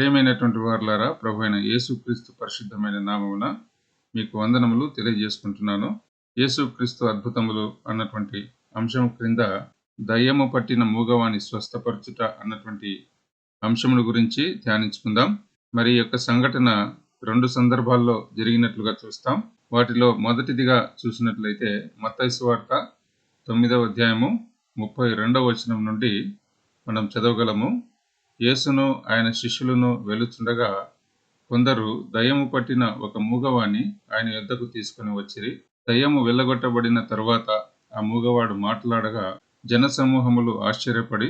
ప్రియమైనటువంటి వారులారా ప్రభు అయిన యేసుక్రీస్తు పరిశుద్ధమైన నామమున మీకు వందనములు తెలియజేసుకుంటున్నాను. యేసుక్రీస్తు అద్భుతములు అన్నటువంటి అంశం క్రింద దయ్యము పట్టిన మూగవాణి స్వస్థపరచుట అన్నటువంటి అంశముల గురించి ధ్యానించుకుందాం. మరి యొక్క సంఘటన రెండు సందర్భాల్లో జరిగినట్లుగా చూస్తాం. వాటిలో మొదటిదిగా చూసినట్లయితే మత్తైసు వార్త తొమ్మిదవ అధ్యాయము ముప్పై రెండవ వచనం నుండి మనం చదవగలము. యేసును ఆయన శిష్యులను వెలుచుండగా కొందరు దయ్యము పట్టిన ఒక మూగవాణ్ణి ఆయన యుద్ధకు తీసుకుని వచ్చిరి. దయ్యము వెళ్ళగొట్టబడిన తరువాత ఆ మూగవాడు మాట్లాడగా జనసమూహములు ఆశ్చర్యపడి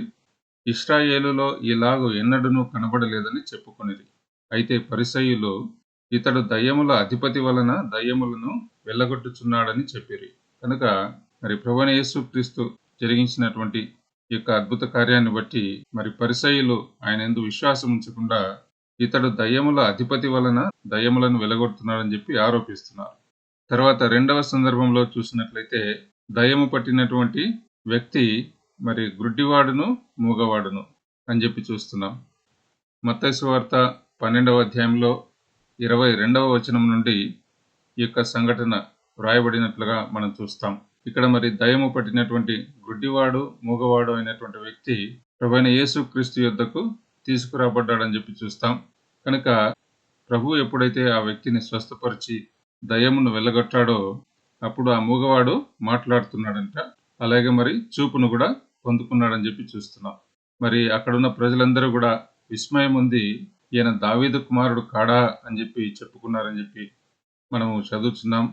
ఇస్రాయేలులో ఇలాగు ఎన్నడూనూ కనబడలేదని చెప్పుకొనిది అయితే పరిసయ్యులు ఇతడు దయ్యముల అధిపతి వలన దయ్యములను వెళ్ళగొట్టుచున్నాడని చెప్పిరి. కనుక మరి యేసు క్రీస్తు జరిగించినటువంటి ఈ యొక్క అద్భుత కార్యాన్ని బట్టి మరి పరిసయులు ఆయన ఎందు విశ్వాసం ఉంచకుండా ఇతడు దయ్యముల అధిపతి వలన దయ్యములను వెలగొడుతున్నాడని చెప్పి ఆరోపిస్తున్నారు. తర్వాత రెండవ సందర్భంలో చూసినట్లయితే దయ్యము పట్టినటువంటి వ్యక్తి మరి గుడ్డివాడును మూగవాడును అని చెప్పి చూస్తున్నాం. మత్తైసు వార్త పన్నెండవ అధ్యాయంలో ఇరవై రెండవ వచనం నుండి ఈ యొక్క సంఘటన వ్రాయబడినట్లుగా మనం చూస్తాం. ఇక్కడ మరి దయము పట్టినటువంటి గుడ్డివాడు మూగవాడు అయినటువంటి వ్యక్తి ప్రభైన యేసు క్రీస్తు యుద్ధకు తీసుకురాబడ్డాడని చెప్పి చూస్తాం. కనుక ప్రభు ఎప్పుడైతే ఆ వ్యక్తిని స్వస్థపరిచి దయమును వెళ్ళగొట్టాడో అప్పుడు ఆ మూగవాడు మాట్లాడుతున్నాడంట. అలాగే మరి చూపును కూడా పొందుకున్నాడని చెప్పి చూస్తున్నాం. మరి అక్కడున్న ప్రజలందరూ కూడా విస్మయం ఉంది ఈయన దావీదు కుమారుడు కాడా అని చెప్పి చెప్పుకున్నారని చెప్పి మనము చదువుతున్నాం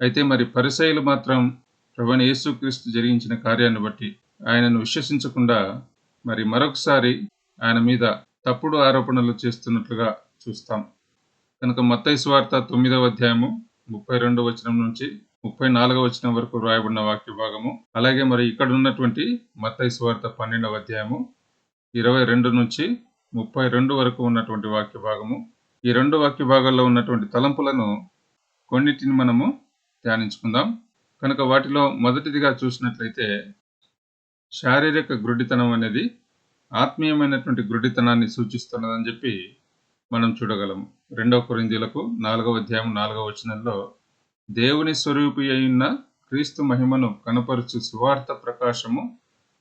అయితే మరి పరిసయులు మాత్రం ప్రభుని యేసుక్రీస్తు జరిగించిన కార్యాన్ని బట్టి ఆయనను విశ్వసించకుండా మరి మరొకసారి ఆయన మీద తప్పుడు ఆరోపణలు చేస్తున్నట్లుగా చూస్తాం. కనుక మత్తయి వార్త తొమ్మిదవ అధ్యాయము ముప్పై రెండవ వచనం నుంచి ముప్పై నాలుగవ వచనం వరకు రాయబడిన వాక్య భాగము. అలాగే మరి ఇక్కడ ఉన్నటువంటి మత్తైసు వార్త పన్నెండవ అధ్యాయము ఇరవై రెండు నుంచి ముప్పై రెండు వరకు ఉన్నటువంటి వాక్య భాగము. ఈ రెండు వాక్య భాగాల్లో ఉన్నటువంటి తలంపులను కొన్నిటిని మనము ధ్యానించుకుందాం. కనుక వాటిలో మొదటిదిగా చూసినట్లయితే శారీరక గ్రుడితనం అనేది ఆత్మీయమైనటువంటి గ్రుడితనాన్ని సూచిస్తున్నదని చెప్పి మనం చూడగలము రెండవ కొరిందీలకు నాలుగవ అధ్యాయం నాలుగవ వచనంలో దేవుని స్వరూపి అయిన క్రీస్తు మహిమను కనపరుచు సువార్త ప్రకాశము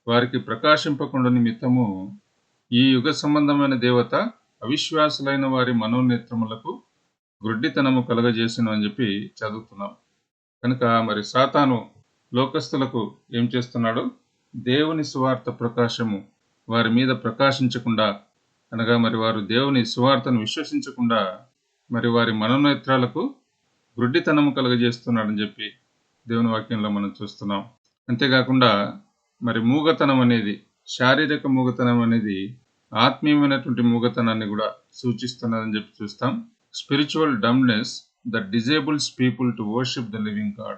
వారికి ప్రకాశింపకుండా నిమిత్తము ఈ యుగ సంబంధమైన దేవత అవిశ్వాసులైన వారి మనోనేత్రములకు గ్రుడ్డితనము కలగజేసిన అని చెప్పి చదువుతున్నాం. కనుక మరి సాతాను లోకస్తులకు ఏం చేస్తున్నాడు? దేవుని సువార్త ప్రకాశము వారి మీద ప్రకాశించకుండా అనగా మరి వారు దేవుని సువార్తను విశ్వసించకుండా మరి వారి మనోనేత్రాలకు గ్రుడ్డితనము కలగజేస్తున్నాడని చెప్పి దేవుని వాక్యంలో మనం చూస్తున్నాం. అంతేకాకుండా మరి మూగతనం అనేది శారీరక మూగతనం అనేది ఆత్మీయమైనటువంటి మూగతనాన్ని కూడా సూచిస్తున్నదని చెప్పి చూస్తాం. Spiritual dumbness the disabled people to worship the living God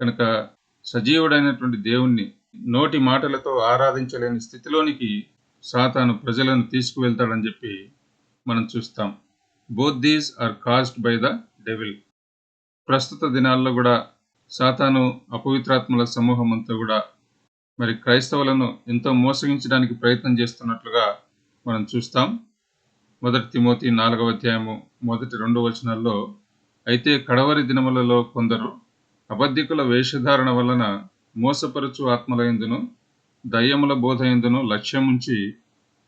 కనుక సజీవుడైనటువంటి దేవుణ్ణి నోటి మాటలతో ఆరాధించలేని స్థితిలోనికి సాతాను ప్రజలను తీసుకువెళ్తాడని చెప్పి మనం చూస్తాం. Both these are caused by the devil ప్రస్తుత దినాల్లో కూడా సాతాను అపవిత్రాత్మల సమూహం అంతా కూడా మరి క్రైస్తవులను ఎంతో మోసగించడానికి ప్రయత్నం చేస్తున్నట్లుగా మనం చూస్తాం. మొదటి తిమోతి నాలుగవ అధ్యాయము మొదటి రెండు వచనాల్లో అయితే కడవరి దినములలో కొందరు అబద్ధికుల వేషధారణ వలన మోసపరచు ఆత్మలయందును దయ్యముల బోధయందును లక్ష్యముంచి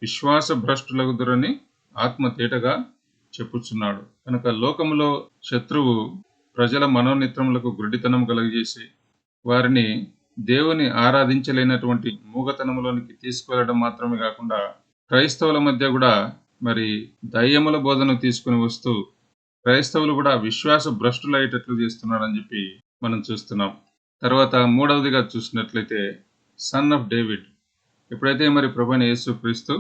విశ్వాస భ్రష్టులగుదురని ఆత్మ తేటగా చెప్పుచున్నాడు. కనుక లోకములో శత్రువు ప్రజల మనోనిత్రములకు గుడ్డితనం కలుగజేసి వారిని దేవుని ఆరాధించలేనటువంటి మూగతనములోనికి తీసుకువెళ్ళడం మాత్రమే కాకుండా క్రైస్తవుల మధ్య కూడా మరి దయ్యముల బోధన తీసుకుని వస్తూ క్రైస్తవులు కూడా విశ్వాస భ్రష్టులయ్యేటట్లు చేస్తున్నారని చెప్పి మనం చూస్తున్నాం. తర్వాత మూడవదిగా చూసినట్లయితే సన్ ఆఫ్ డేవిడ్ ఎప్పుడైతే మరి ప్రభుని యేసు క్రీస్తు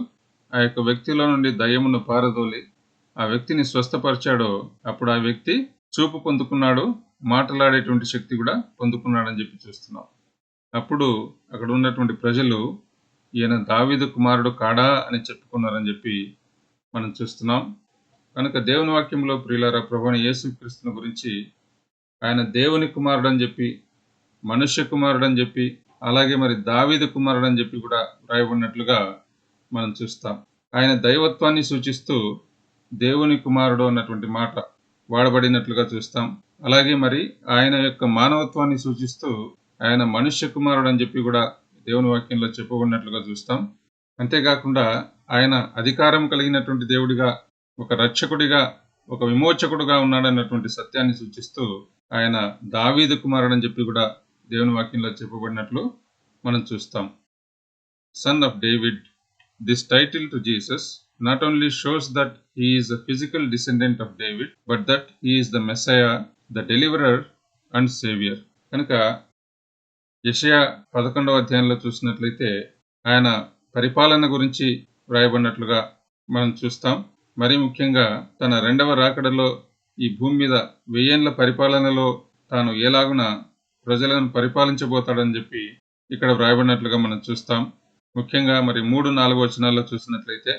ఆ యొక్క వ్యక్తిలో నుండి దయ్యమును పారదోలి ఆ వ్యక్తిని స్వస్థపరిచాడో అప్పుడు ఆ వ్యక్తి చూపు పొందుకున్నాడు మాట్లాడేటువంటి శక్తి కూడా పొందుకున్నాడని చెప్పి చూస్తున్నాం. అప్పుడు అక్కడ ఉన్నటువంటి ప్రజలు ఈయన దావిదు కుమారుడు కాడా అని చెప్పుకున్నారని చెప్పి మనం చూస్తున్నాం. కనుక దేవుని వాక్యంలో ప్రియులారా ప్రభుని యేసుక్రీస్తుని గురించి ఆయన దేవుని కుమారుడు అని చెప్పి మనుష్య కుమారుడు అని చెప్పి అలాగే మరి దావీదు కుమారుడు అని చెప్పి కూడా వ్రాయబడినట్లుగా మనం చూస్తాం. ఆయన దైవత్వాన్ని సూచిస్తూ దేవుని కుమారుడు అన్నటువంటి మాట వాడబడినట్లుగా చూస్తాం. అలాగే మరి ఆయన యొక్క మానవత్వాన్ని సూచిస్తూ ఆయన మనుష్య కుమారుడు అని చెప్పి కూడా దేవుని వాక్యంలో చెప్పబడినట్లుగా చూస్తాం. అంతేకాకుండా ఆయన అధికారం కలిగినటువంటి దేవుడిగా ఒక రక్షకుడిగా ఒక విమోచకుడుగా ఉన్నాడన్నటువంటి సత్యాన్ని సూచిస్తూ ఆయన దావీదు కుమారుడని చెప్పి కూడా దేవుని వాక్యంలో చెప్పబడినట్లు మనం చూస్తాం. Son of David this title to Jesus not only shows that he is physical descendant of David but that he is the Messiah the deliverer and saviour కనుక యషయా పదకొండవ అధ్యాయంలో చూసినట్లయితే ఆయన పరిపాలన గురించి వ్రాయబడినట్లుగా మనం చూస్తాం. మరి ముఖ్యంగా తన రెండవ రాకడలో ఈ భూమి మీద వెయ్యేండ్ల పరిపాలనలో తాను ఎలాగున ప్రజలను పరిపాలించబోతాడని చెప్పి ఇక్కడ వ్రాయబడినట్లుగా మనం చూస్తాం. ముఖ్యంగా మరి మూడు నాలుగు వచనాల్లో చూసినట్లయితే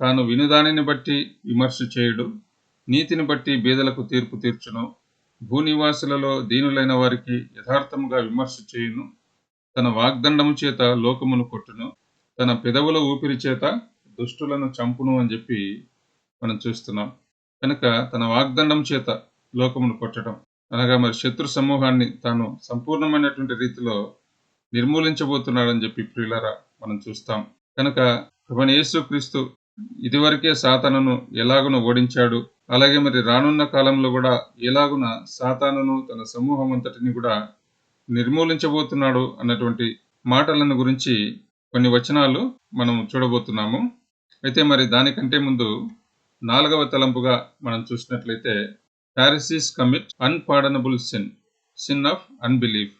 తాను వినుదానిని బట్టి విమర్శ చేయుడు నీతిని బట్టి బీదలకు తీర్పు తీర్చును భూనివాసులలో దీనులైన వారికి యథార్థముగా విమర్శ చేయును తన వాగ్దండము చేత లోకమును కొట్టును తన పెదవుల ఊపిరి చేత దుష్టులను చంపును అని చెప్పి మనం చూస్తున్నాం. కనుక తన వాగ్దండం చేత లోకమును కొట్టడం అనగా మరి శత్రు సమూహాన్ని తాను సంపూర్ణమైనటువంటి రీతిలో నిర్మూలించబోతున్నాడని చెప్పి ప్రియులరా మనం చూస్తాం. కనుక ప్రభుని యేసుక్రీస్తు ఇదివరకే సాతానును ఎలాగున ఓడించాడు అలాగే మరి రానున్న కాలంలో కూడా ఎలాగున సాతానును తన సమూహం అంతటిని కూడా నిర్మూలించబోతున్నాడు అన్నటువంటి మాటలను గురించి కొన్ని వచనాలు మనం చూడబోతున్నాము. అయితే మరి దానికంటే ముందు నాలుగవ తలంపుగా మనం చూసినట్లయితే Pharisees commit unpardonable sin sin of unbelief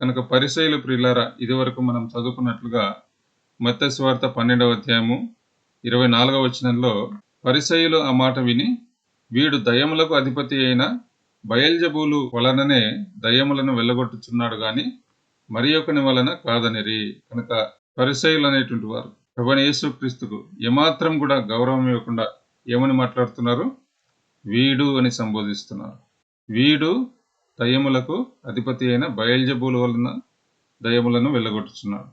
కనుక పరిశైలు ప్రియులారా ఇదివరకు మనం చదువుకున్నట్లుగా మత్స్వార్త పన్నెండవ అధ్యాయము ఇరవై నాలుగవ వచనంలో పరిసయులు ఆ మాట విని వీడు దయ్యములకు అధిపతి అయిన బయల్జబూలు వలననే దయ్యములను వెళ్ళగొట్టుచున్నాడు గాని మరి ఒకని వలన కాదనిరి. కనుక పరిసయులు అనేటువంటి వారు యేసు యేసుక్రీస్తుకు ఏమాత్రం కూడా గౌరవం ఇవ్వకుండా ఏమని మాట్లాడుతున్నారు? వీడు అని సంబోధిస్తున్నారు. వీడు దయ్యములకు అధిపతి అయిన బయల్జబూలు వలన దయములను వెళ్ళగొట్టుచున్నాడు.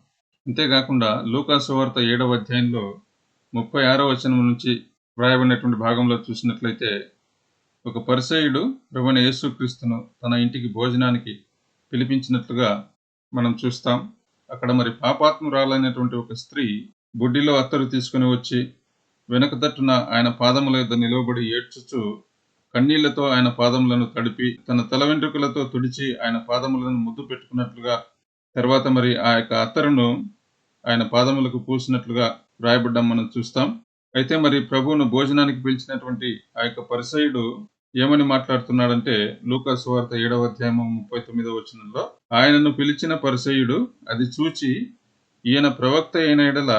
అంతేకాకుండా లూకాసువార్త ఏడవ అధ్యాయంలో ముప్పై ఆరో వచనం నుంచి వ్రాయబడినటువంటి భాగంలో చూసినట్లయితే ఒక పరిసయుడు ప్రభుని యేసుక్రీస్తును తన ఇంటికి భోజనానికి పిలిపించినట్లుగా మనం చూస్తాం. అక్కడ మరి పాపాత్మురాలైనటువంటి ఒక స్త్రీ బుడ్డిలో అత్తరు తీసుకుని వచ్చి వెనుక తట్టున ఆయన పాదముల యొద్ద నిలువబడి ఏడ్చుచు కన్నీళ్ళతో ఆయన పాదములను తడిపి తన తల వెంట్రుకలతో తుడిచి ఆయన పాదములను ముద్దు పెట్టుకున్నట్లుగా తర్వాత మరి ఆ యొక్క అత్తరును ఆయన పాదములకు పూసినట్లుగా రాయబడ్డం మనం చూస్తాం. అయితే మరి ప్రభువును భోజనానికి పిలిచినటువంటి ఆ యొక్క పరిసయుడు ఏమని మాట్లాడుతున్నాడంటే లూకా సువార్త ఏడవ అధ్యాయము ముప్పై తొమ్మిదవ వచనంలో ఆయనను పిలిచిన పరిసయుడు అది చూచి ఈయన ప్రవక్త అయిన ఎడల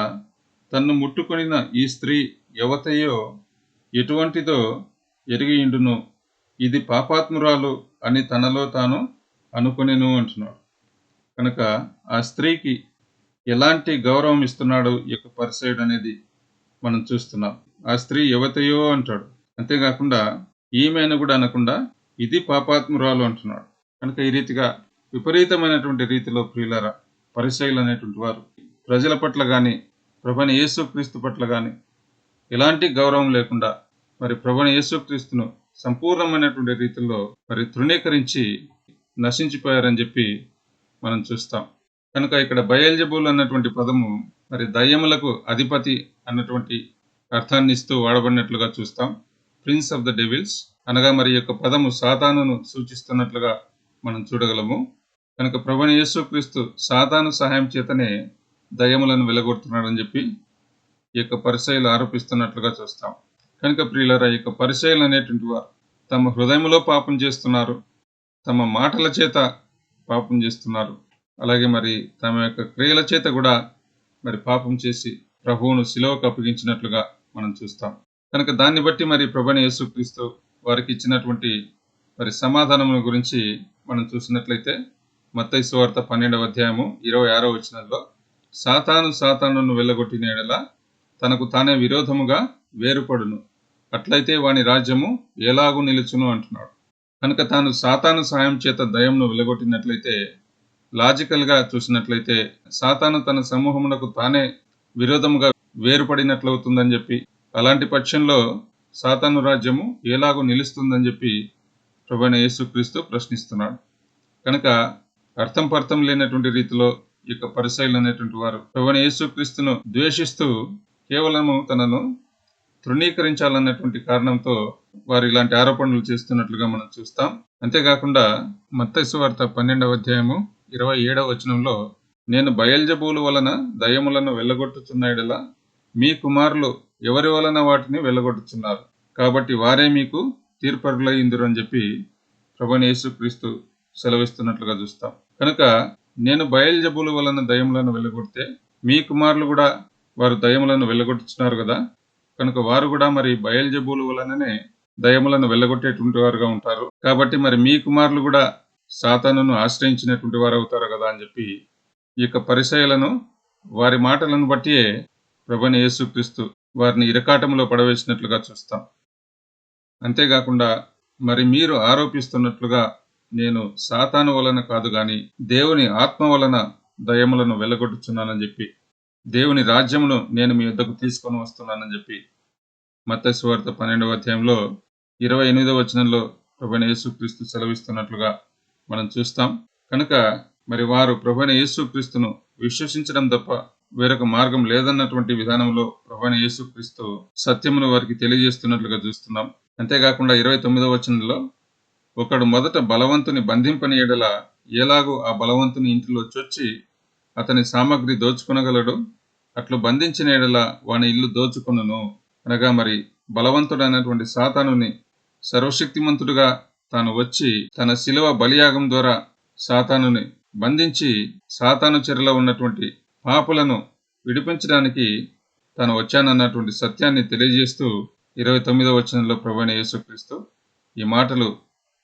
తన్ను ముట్టుకొనిన ఈ స్త్రీ యువతయో ఎటువంటిదో ఎరిగియుండును ఇది పాపాత్మురాలు అని తనలో తాను అనుకునేను అంటున్నాడు. కనుక ఆ స్త్రీకి ఎలాంటి గౌరవం ఇస్తున్నాడు ఈ యొక్క పరిసయుడు అనేది మనం చూస్తున్నాం. ఆ స్త్రీ యువతయో అంటాడు. అంతేకాకుండా ఈమెను కూడా అనకుండా ఇది పాపాత్మురాలు అంటున్నాడు. కనుక ఈ రీతిగా విపరీతమైనటువంటి రీతిలో ప్రియులరా పరిశైలు అనేటువంటి వారు ప్రజల పట్ల కానీ ప్రభుని యేసుక్రీస్తు పట్ల కానీ ఎలాంటి గౌరవం లేకుండా మరి ప్రభుని యేసుక్రీస్తును సంపూర్ణమైనటువంటి రీతిలో మరి తృణీకరించి నశించిపోయారని చెప్పి మనం చూస్తాం. కనుక ఇక్కడ బయల్జబుల్ అన్నటువంటి పదము మరి దయ్యములకు అధిపతి అన్నటువంటి అర్థాన్ని ఇస్తూ వాడబడినట్లుగా చూస్తాం. ప్రిన్స్ ఆఫ్ ద డెవిల్స్ అనగా మరి యొక్క పదము సాతానును సూచిస్తున్నట్లుగా మనం చూడగలము. కనుక ప్రభుని యేసుక్రీస్తు సాతాను సహాయం చేతనే దయ్యములను వెలగొడుతున్నాడని చెప్పి ఈ యొక్క పరిచయలు ఆరోపిస్తున్నట్లుగా చూస్తాం. కనుక ప్రియులరా ఈ యొక్క పరిచయలు అనేటువంటి వారు తమ హృదయంలో పాపం చేస్తున్నారు తమ మాటల చేత పాపం చేస్తున్నారు. అలాగే మరి తమ యొక్క క్రియల చేత కూడా మరి పాపం చేసి ప్రభువును శిలవకు అప్పగించినట్లుగా మనం చూస్తాం. కనుక దాన్ని బట్టి మరి ప్రభుని యేసుక్రీస్తు వారికి ఇచ్చినటువంటి మరి సమాధానముల గురించి మనం చూసినట్లయితే మత్తయి వార్త పన్నెండవ అధ్యాయము ఇరవై ఆరో వచనంలో సాతాను సాతానును వెళ్ళగొట్టిన ఎడల తనకు తానే విరోధముగా వేరుపడును. అట్లయితే వాని రాజ్యము ఎలాగూ నిలుచును అంటున్నాడు. కనుక తాను సాతాను సాయం చేత దయంను వెలగొట్టినట్లయితే లాజికల్గా చూసినట్లయితే సాతాను తన సమూహమునకు తానే విరోధముగా వేరుపడినట్లవుతుందని చెప్పి అలాంటి పక్షంలో సాతాను రాజ్యము ఎలాగో నిలుస్తుందని చెప్పి ప్రభుణ యేసుక్రీస్తు ప్రశ్నిస్తున్నాడు. కనుక అర్థం పర్థం లేనటువంటి రీతిలో ఈ యొక్క పరిశైలు అనేటువంటి వారు. ప్రభువైన యేసుక్రీస్తును ద్వేషిస్తూ కేవలము తనను తృణీకరించాలన్నటువంటి కారణంతో వారు ఇలాంటి ఆరోపణలు చేస్తున్నట్లుగా మనం చూస్తాం. అంతేకాకుండా మత్తైసు వార్త పన్నెండవ అధ్యాయము ఇరవై ఏడవ వచనంలో నేను బయల్జబూలు వలన దయములను వెళ్ళగొట్టుచున్నాడలా మీ కుమారులు ఎవరి వలన వాటిని వెళ్ళగొట్టుచున్నారు కాబట్టి వారే మీకు తీర్పరులయ్యిందురు అని చెప్పి ప్రభుని యేసుక్రీస్తు సెలవిస్తున్నట్లుగా చూస్తాం. కనుక నేను బయల్జబుల వలన దయములను వెళ్ళగొడితే మీ కుమారులు కూడా వారు దయములను వెళ్ళగొట్టుచున్నారు కదా? కనుక వారు కూడా మరి బయల్జబుల వలననే దయములను వెళ్ళగొట్టేటువంటి వారుగా ఉంటారు. కాబట్టి మరి మీ కుమారులు కూడా సాతానును ఆశ్రయించినటువంటి వారు అవుతారు కదా అని చెప్పి ఈ యొక్క పరిచయలను వారి మాటలను బట్టియే ప్రభుని యేసుక్రీస్తు వారిని ఇరకాటంలో పడవేసినట్లుగా చూస్తాం. అంతేకాకుండా మరి మీరు ఆరోపిస్తున్నట్లుగా నేను సాతాను వలన కాదు గాని దేవుని ఆత్మ వలన దయములను వెళ్ళగొట్టుచున్నానని చెప్పి దేవుని రాజ్యమును నేను మీ వద్దకు తీసుకొని వస్తున్నానని చెప్పి మత్తస్వార్త పన్నెండవ అధ్యాయంలో ఇరవై ఎనిమిదవ వచనంలో ప్రభుణ యేసుక్రీస్తు సెలవిస్తున్నట్లుగా మనం చూస్తాం. కనుక మరి వారు ప్రభుణ యేసుక్రీస్తును విశ్వసించడం తప్ప వేరొక మార్గం లేదన్నటువంటి విధానంలో ప్రభుణ యేసుక్రీస్తు సత్యమును వారికి తెలియజేస్తున్నట్లుగా చూస్తున్నాం. అంతేకాకుండా ఇరవై తొమ్మిదవ వచనంలో ఒకడు మొదట బలవంతుని బంధింపని ఎడల ఎలాగూ ఆ బలవంతుని ఇంటిలో చొచ్చి అతని సామగ్రి దోచుకొనగలడు? అట్లు బంధించిన ఎడల వాని ఇల్లు దోచుకును అనగా మరి బలవంతుడైనటువంటి సాతానుని సర్వశక్తిమంతుడుగా తాను వచ్చి తన శిలువ బలియాగం ద్వారా సాతానుని బంధించి సాతాను చెరలో ఉన్నటువంటి పాపులను విడిపించడానికి తాను వచ్చానన్నటువంటి సత్యాన్ని తెలియజేస్తూ ఇరవై తొమ్మిదవ వచనంలో ప్రభుని యేసుక్రీస్తు ఈ మాటలు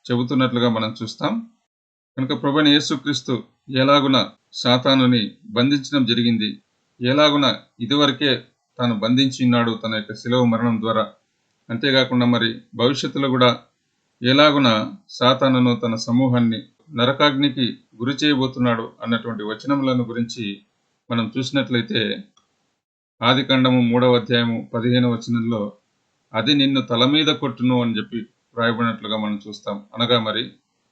చెబుతున్నట్లుగా మనం చూస్తాం. కనుక ప్రభుని యేసుక్రీస్తు ఎలాగున సాతానుని బంధించడం జరిగింది? ఎలాగున ఇదివరకే తాను బంధించి ఉన్నాడు? తన యొక్క శిలవ మరణం ద్వారా. అంతేకాకుండా మరి భవిష్యత్తులో కూడా ఎలాగున సాతానును తన సమూహాన్ని నరకాగ్నికి గురి చేయబోతున్నాడు అన్నటువంటి వచనములను గురించి మనం చూసినట్లయితే ఆదికాండము మూడవ అధ్యాయము పదిహేను వచనంలో అది నిన్ను తల మీద కొట్టును అని చెప్పి వ్రాయబడినట్లుగా మనం చూస్తాం. అనగా మరి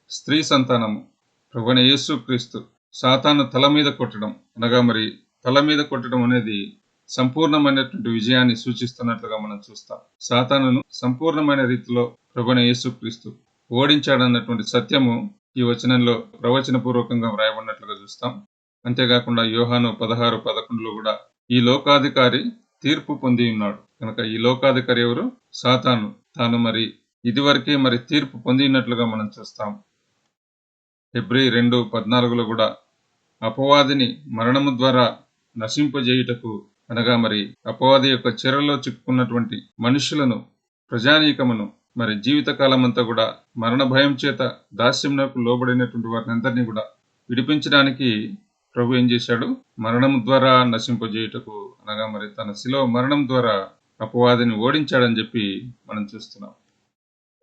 స్త్రీ సంతానము ప్రభున యేసుక్రీస్తు సాతాను తల మీద కొట్టడం. అనగా మరి తల మీద కొట్టడం అనేది సంపూర్ణమైనటువంటి విజయాన్ని సూచిస్తున్నట్లుగా మనం చూస్తాం. సాతానును సంపూర్ణమైన రీతిలో ప్రభున యేసుక్రీస్తు ఓడించాడన్నటువంటి సత్యము ఈ వచనంలో ప్రవచనపూర్వకంగా వ్రాయబడినట్లుగా చూస్తాం. అంతేకాకుండా యోహాను పదహారు పదకొండులో కూడా ఈ లోకాధికారి తీర్పు పొంది ఉన్నాడు. కనుక ఈ లోకాధికారి ఎవరు? సాతాను. తాను మరి ఇదివరకే మరి తీర్పు పొందినట్లుగా మనం చూస్తాం. హెబ్రి రెండు పద్నాలుగులో కూడా అపవాదిని మరణము ద్వారా నశింపజేయుటకు అనగా మరి అపవాది యొక్క చెరలో చిక్కుకున్నటువంటి మనుషులను ప్రజానీకమును మరి జీవితకాలం అంతా కూడా మరణ భయం చేత దాస్యంకు లోబడినటువంటి వారిని అందరినీ కూడా విడిపించడానికి ప్రభు ఏం చేశాడు? మరణం ద్వారా నశింపజేయుటకు అనగా మరి తన శిలో మరణం ద్వారా అపవాదిని ఓడించాడని చెప్పి మనం చూస్తున్నాం.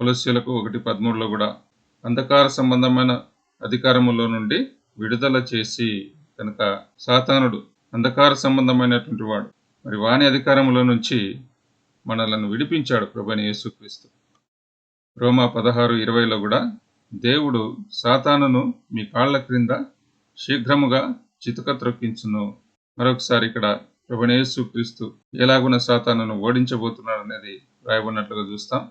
కొలస్యులకు ఒకటి పదమూడులో కూడా అంధకార సంబంధమైన అధికారములో నుండి విడుదల చేసి కనుక సాతానుడు అంధకార సంబంధమైనటువంటి వాడు మరి వాణి అధికారములో నుంచి మనలను విడిపించాడు ప్రభుని యేసుక్రీస్తు. రోమా పదహారు ఇరవైలో కూడా దేవుడు సాతానును మీ కాళ్ళ క్రింద శీఘ్రముగా చితుక త్రొక్కించును. మరొకసారి ఇక్కడ ప్రభుని క్రీస్తు ఎలాగున సాతానును ఓడించబోతున్నాడు అనేది రాయబడినట్లుగా చూస్తాం.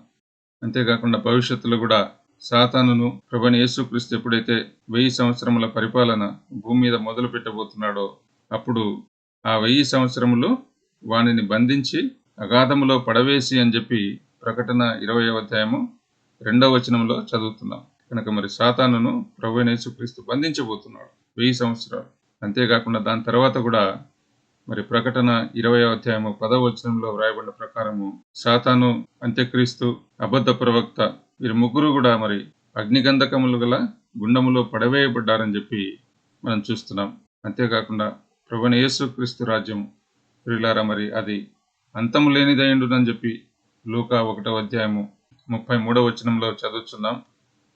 అంతేకాకుండా భవిష్యత్తులో కూడా సాతానును ప్రభుని యేసుక్రీస్తు ఎప్పుడైతే వెయ్యి సంవత్సరముల పరిపాలన భూమి మీద మొదలు పెట్టబోతున్నాడో అప్పుడు ఆ వెయ్యి సంవత్సరములు వానిని బంధించి అగాధములో పడవేసి అని చెప్పి ప్రకటన ఇరవై అధ్యాయము రెండవ వచనంలో చదువుతున్నాం. కనుక మరి సాతానును ప్రభు యేసుక్రీస్తు బంధించబోతున్నాడు వెయ్యి సంవత్సరాలు. అంతేకాకుండా దాని తర్వాత కూడా మరి ప్రకటన ఇరవై అధ్యాయము పదవచనంలో వ్రాయబడిన ప్రకారము సాతాను అంత్యక్రీస్తు అబద్ధ ప్రవక్త వీరు ముగ్గురు కూడా మరి అగ్నిగంధకములు గల గుండములో పడవేయబడ్డారని చెప్పి మనం చూస్తున్నాం. అంతేకాకుండా ప్రభుని యేసుక్రీస్తు రాజ్యం ప్రియులారా మరి అది అంతము లేనిదయ్యుండునని చెప్పి లూకా ఒకటవ అధ్యాయము ముప్పై మూడవ వచనంలో చదువుతున్నాం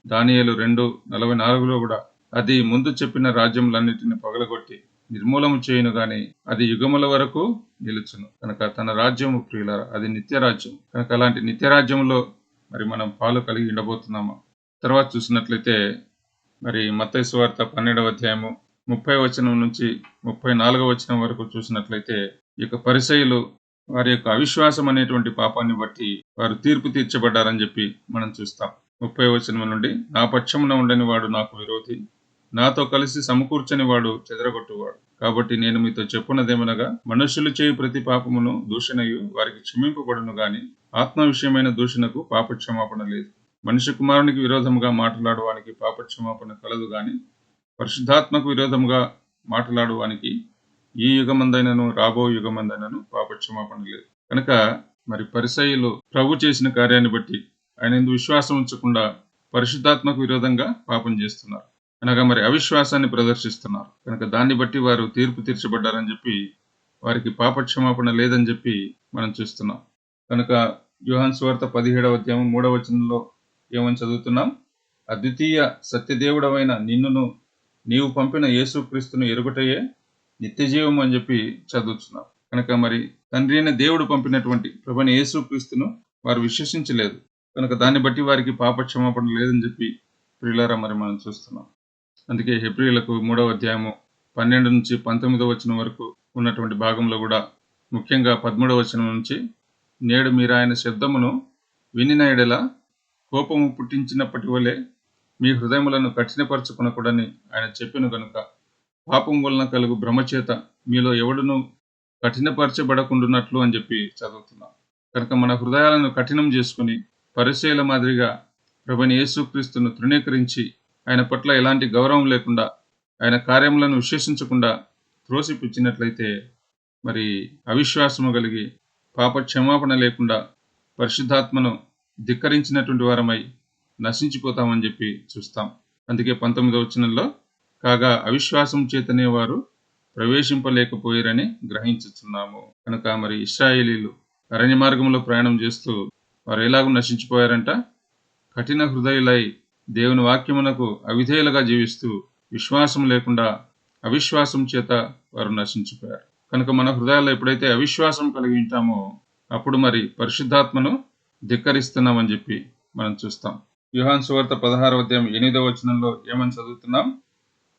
దానియలు రెండు నలభై నాలుగులో కూడా అది ముందు చెప్పిన రాజ్యములన్నిటిని పగలగొట్టి నిర్మూలము చేయను గాని అది యుగముల వరకు నిలుచును. కనుక తన రాజ్యము ప్రియుల అది నిత్య రాజ్యం కనుక అలాంటి నిత్య రాజ్యంలో మరి మనం పాలు కలిగి ఉండబోతున్నాము? తర్వాత చూసినట్లయితే మరి మత్తయి వార్త పన్నెండవ అధ్యాయము ముప్పై వచనం నుంచి ముప్పై నాలుగవ వచనం వరకు చూసినట్లయితే ఈ యొక్క పరిసయులు వారి యొక్క అవిశ్వాసం అనేటువంటి పాపాన్ని బట్టి వారు తీర్పు తీర్చబడ్డారని చెప్పి మనం చూస్తాం. ముప్పై వచనం నుండి నా పక్షమున ఉండని వాడు నాకు విరోధి నాతో కలిసి సమకూర్చని వాడు చెదరగొట్టువాడు. కాబట్టి నేను మీతో చెప్పున్నదేమనగా మనుషులు చేయు ప్రతి పాపమును దూషణయు వారికి క్షమింపబడును గాని ఆత్మ విషయమైన దూషణకు పాపక్షమాపణ లేదు. మనిషి కుమారునికి విరోధముగా మాట్లాడువానికి పాపక్షమాపణ కలదు గాని పరిశుద్ధాత్మకు విరోధముగా మాట్లాడువానికి ఈ యుగమందైనను రాబో యుగమందైనను పాపక్షమాపణ లేదు. కనుక మరి పరిసయులు ప్రభు చేసిన కార్యాన్ని బట్టి ఆయన విశ్వాసం ఉంచకుండా పరిశుద్ధాత్మకు విరోధంగా పాపం చేస్తున్నారు. అనగా మరి అవిశ్వాసాన్ని ప్రదర్శిస్తున్నారు. కనుక దాన్ని బట్టి వారు తీర్పు తీర్చబడ్డారని చెప్పి వారికి పాపక్షమాపణ లేదని చెప్పి మనం చూస్తున్నాం. కనుక యోహాన్ స్వార్త పదిహేడవ అధ్యాయం మూడవ వచనంలో ఏమని చదువుతున్నాం? అద్వితీయ సత్యదేవుడవైన నిన్నును నీవు పంపిన యేసుక్రీస్తును ఎరుగుటయే నిత్యజీవం అని చెప్పి చదువుతున్నాం. కనుక మరి తండ్రి అయిన దేవుడు పంపినటువంటి ప్రభుని యేసుక్రీస్తును వారు విశ్వసించలేదు. కనుక దాన్ని బట్టి వారికి పాపక్షమాపణ లేదని చెప్పి ప్రియులారా మరి మనం చూస్తున్నాం. అందుకే హెబ్రిలకు మూడవ అధ్యాయము పన్నెండు నుంచి పంతొమ్మిదవ వచనం వరకు ఉన్నటువంటి భాగంలో కూడా ముఖ్యంగా పదమూడవ వచనం నుంచి నేడు మీరు ఆయన శబ్దమును వినిన ఎడల కోపము పుట్టించినప్పటి వలె మీ హృదయములను కఠినపరచుకునకూడని ఆయన చెప్పిన కనుక పాపం వలన కలుగు భ్రమచేత మీలో ఎవడును కఠినపరచబడకుండున్నట్లు అని చెప్పి చదువుతున్నాం. కనుక మన హృదయాలను కఠినం చేసుకుని పరిశీల మాదిరిగా ప్రభుని యేసుక్రీస్తును తృణీకరించి ఆయన పట్ల ఎలాంటి గౌరవం లేకుండా ఆయన కార్యములను విశ్వసించకుండా త్రోసిపుచ్చినట్లయితే మరి అవిశ్వాసము కలిగి పాప క్షమాపణ లేకుండా పరిశుద్ధాత్మను ధిక్కరించినటువంటి వారమై నశించిపోతామని చెప్పి చూస్తాం. అందుకే పంతొమ్మిదవ వచనంలో కాగా అవిశ్వాసం చేతనే వారు ప్రవేశింపలేకపోయారని గ్రహించుతున్నాము కనుక మరి ఇస్రాయేలీలు అరణ్య మార్గంలో ప్రయాణం చేస్తూ వారు ఎలాగూ నశించిపోయారంట? కఠిన హృదయులై దేవుని వాక్యమునకు అవిధేయులుగా జీవిస్తూ విశ్వాసం లేకుండా అవిశ్వాసం చేత వారు నశించిపోయారు. కనుక మన హృదయాల్లో ఎప్పుడైతే అవిశ్వాసం కలిగి ఉంటామో అప్పుడు మరి పరిశుద్ధాత్మను ధిక్కరిస్తున్నామని చెప్పి మనం చూస్తాం. యుహాన్ సువార్త పదహారవ అధ్యాయం ఎనిమిదవ వచనంలో ఏమని చదువుతున్నాం?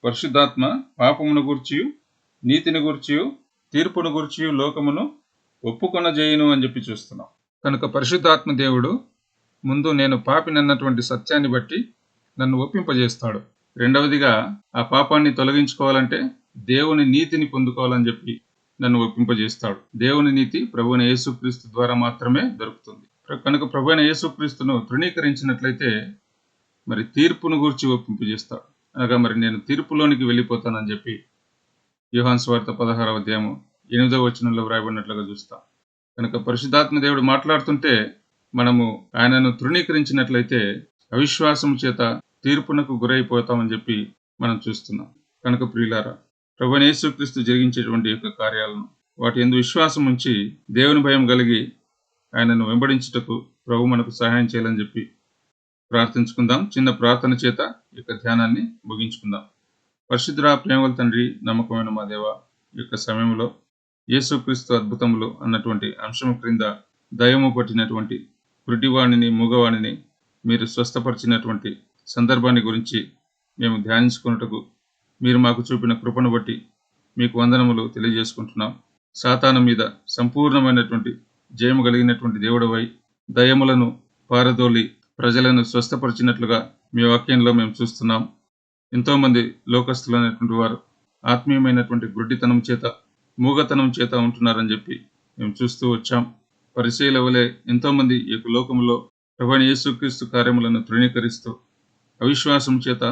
పరిశుద్ధాత్మ పాపమును గూర్చి నీతిని గూర్చి తీర్పును గూర్చి లోకమును ఒప్పుకొన చేయను అని చెప్పి చూస్తున్నాం. కనుక పరిశుద్ధాత్మ దేవుడు ముందు నేను పాపినన్నటువంటి సత్యాన్ని బట్టి నన్ను ఒప్పింపజేస్తాడు. రెండవదిగా ఆ పాపాన్ని తొలగించుకోవాలంటే దేవుని నీతిని పొందుకోవాలని చెప్పి నన్ను ఒప్పింపజేస్తాడు. దేవుని నీతి ప్రభువుని యేసుక్రీస్తు ద్వారా మాత్రమే దొరుకుతుంది. కనుక ప్రభువైన యేసుక్రీస్తును తృణీకరించినట్లయితే మరి తీర్పును గురించి ఒప్పింపజేస్తాడు. అనగా మరి నేను తీర్పులోనికి వెళ్ళిపోతానని చెప్పి యోహాన్ స్వార్థ పదహారవ అధ్యాయము ఎనిమిదవ వచనంలో వ్రాయబడినట్లుగా చూస్తాం. కనుక పరిశుద్ధాత్మ దేవుడు మాట్లాడుతుంటే మనము ఆయనను తృణీకరించినట్లయితే అవిశ్వాసం చేత తీర్పునకు గురైపోతామని చెప్పి మనం చూస్తున్నాం. కనుక ప్రియులారా ప్రభు యేసుక్రీస్తు జరిగించేటువంటి యొక్క కార్యాలను వాటి ఎందు విశ్వాసం ఉంచి దేవుని భయం కలిగి ఆయనను వెంబడించుటకు ప్రభు మనకు సహాయం చేయాలని చెప్పి ప్రార్థించుకుందాం. చిన్న ప్రార్థన చేత ఈ యొక్క ధ్యానాన్ని ముగించుకుందాం. పరిశుద్ధురా ప్రేమల తండ్రి నమ్మకమైన మా దేవ ఈ యొక్క సమయంలో యేసుక్రీస్తు అద్భుతములు అన్నటువంటి అంశము క్రింద దయము పట్టినటువంటి గుడ్డివాణిని మూగవాణిని మీరు స్వస్థపరిచినటువంటి సందర్భాన్ని గురించి మేము ధ్యానించుకున్నటకు మీరు మాకు చూపిన కృపను బట్టి మీకు వందనములు తెలియజేసుకుంటున్నాం. సాతాను మీద సంపూర్ణమైనటువంటి జయము కలిగినటువంటి దేవుడవై దయములను పారదోలి ప్రజలను స్వస్థపరిచినట్లుగా మీ వాక్యంలో మేము చూస్తున్నాం. ఎంతోమంది లోకస్తులైనటువంటి వారు ఆత్మీయమైనటువంటి గుడ్డితనం చేత మూగతనం చేత ఉంటున్నారని చెప్పి మేము చూస్తూ వచ్చాం. పరిశీల వలె ఎంతోమంది ఈ లోకంలో ప్రభుని యేసుక్రీస్తు కార్యములను తృణీకరిస్తూ అవిశ్వాసం చేత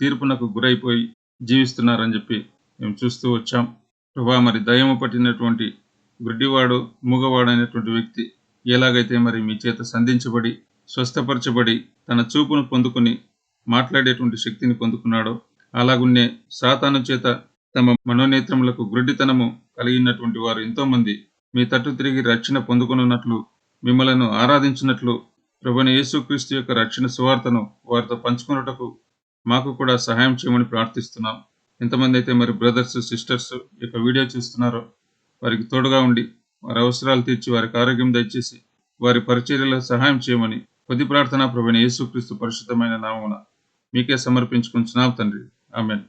తీర్పునకు గురైపోయి జీవిస్తున్నారని చెప్పి మేము చూస్తూ వచ్చాం. ప్రభా మరి దయము పట్టినటువంటి గుడ్డివాడు మూగవాడు అనేటువంటి వ్యక్తి ఎలాగైతే మరి మీ చేత సంధించబడి స్వస్థపరచబడి తన చూపును పొందుకుని మాట్లాడేటువంటి శక్తిని పొందుకున్నాడో అలాగున్నే సాతాను చేత తమ మనోనేత్రములకు గుడ్డితనము కలిగినటువంటి వారు ఎంతోమంది మీ తట్టు తిరిగి రక్షణ పొందుకున్నట్లు మిమ్మలను ఆరాధించినట్లు ప్రభుని యేసుక్రీస్తు యొక్క రక్షణ సువార్తను వారితో పంచుకున్నటకు మాకు కూడా సహాయం చేయమని ప్రార్థిస్తున్నాం. ఎంతమంది అయితే మరి బ్రదర్స్ సిస్టర్స్ ఈ యొక్క వీడియో చూస్తున్నారో వారికి తోడుగా ఉండి వారి అవసరాలు తీర్చి వారికి ఆరోగ్యం దయచేసి వారి పరిచర్యలో సహాయం చేయమని కొద్ది ప్రార్థన ప్రభుని యేసుక్రీస్తు పరిశుద్ధమైన నామమున మీకే సమర్పించుకుంటున్నాం తండ్రి. ఆమెన్.